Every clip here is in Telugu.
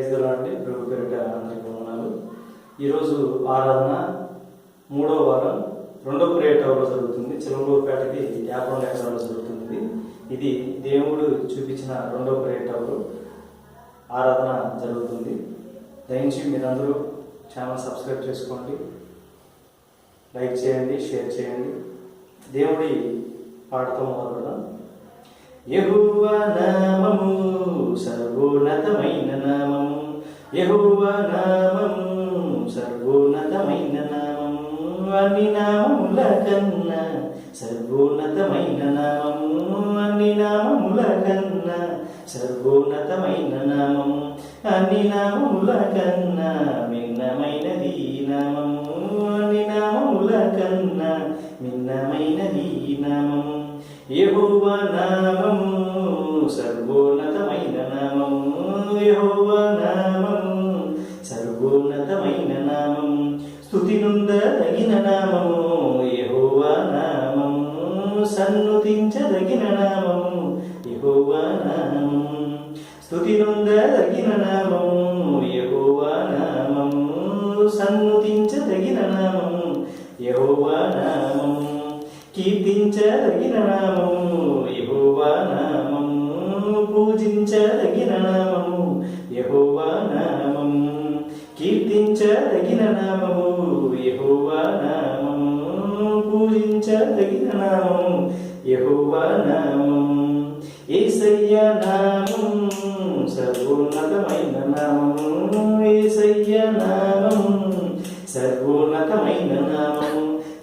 ప్రైజ్లో అండి ప్రభు పేరిట అందరికీ వందనాలు ఈరోజు ఆరాధన మూడో వారం రెండో పర్యటనలో జరుగుతుంది. చిలంబూరుపేటకి యాభై రెండు ఎకరాల్లో జరుగుతుంది. ఇది దేవుడు చూపించిన రెండో పర్యటనలో ఆరాధన జరుగుతుంది. దయించి మీరందరూ ఛానల్ సబ్స్క్రైబ్ చేసుకోండి. లైక్ చేయండి షేర్ చేయండి. దేవుడి పాటతో మొదలుపెడదాం. యహువ నామము సర్వోన్నతమైన నామము. యహువ నామము సర్వోన్నతమైన నామము. అన్ని నామముల కన్నా సర్వోన్నతమైన నామము. అన్ని నామముల కన్నా సర్వోన్నతమైన నామము. అన్ని నామముల కన్నా భిన్నమైనది నామము. అన్ని నామముల కన్నా భిన్నమైనది నామము. యహోవ నామము సర్వోన్నతమైన నామము యహోవ నామము సర్వోన్నతమైన నామము స్థుతి తగిన నామము యహోవ నామము సన్నుతించదగిన నామము యహోవ నామము స్థుతి తగిన నామము యహోవ నామము సన్నుతించదగిన నామము యహోవ నామము. పూజించదగిన నామము యహోవా నామము పూజించదగిన నామము యహోవా నామము కీర్తించదగిన నామము యహోవా నామము పూజించదగిన నామము యహోవా నామము ఏసయ్య నామం సర్వోన్నతమైన నామము ఏసయ్య నామం సర్వోన్నతమైన నామం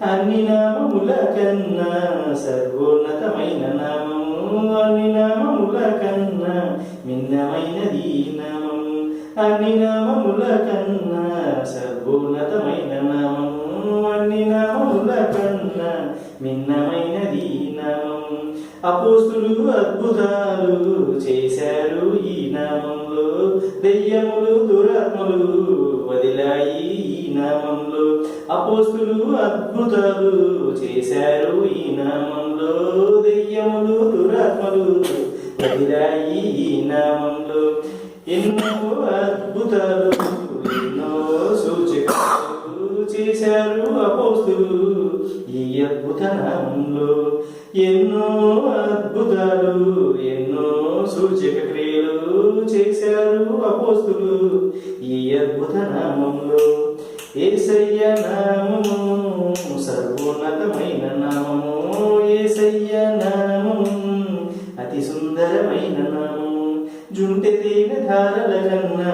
అన్ని నామముల కన్నా సర్వోన్నతమైన నామము అన్ని నామముల కన్నా భిన్నమైనది నామము. అన్ని నామముల కన్నా సర్వోన్నతమైన నామము అన్ని నామముల కన్నా భిన్నమైనది నామము. అపోస్తులు అద్భుతాలు చేశారు ఈ నామంలో దెయ్యములు దురాత్మలు వదిలాయి ఈ నామంలో అపోస్తులు అద్భుతాలు చేశారు. ఈ నామంలో దెయ్యములు దురాత్మలు వదిలాయి ఈ నామంలో. ఎన్నో అద్భుతాలు ఎన్నో సూచకాలు చేశారు అపోస్తులు ఈ అద్భుత నామంలో. ఎన్నో అద్భుతాలు ఎన్నో సూచక క్రియలు చేశారు అపోస్తులు ఈ అద్భుత నామంలో. ఏసయ్య నామము సర్వోన్నతమైన నామము. ఏసయ్య నామము అతి సుందరమైన నామము. జుంటె తేనె ధారల కన్నా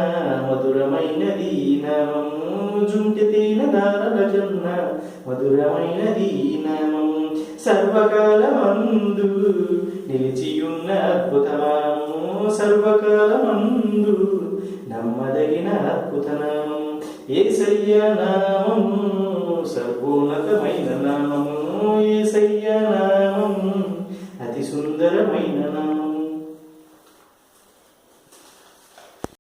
మధురమైనది నామము. జుంటె తేనె ధారల కన్నా మధురమైనది నామము. సర్వకాలమందు నిలిచియున్న అద్భుతమానము. సర్వకాలమందు నమ్మదగిన అద్భుతనామము ఏసయ్య నామము సర్వోన్నతమైన నామము ఏసయ్య నామము అతి సుందరమైన నామం.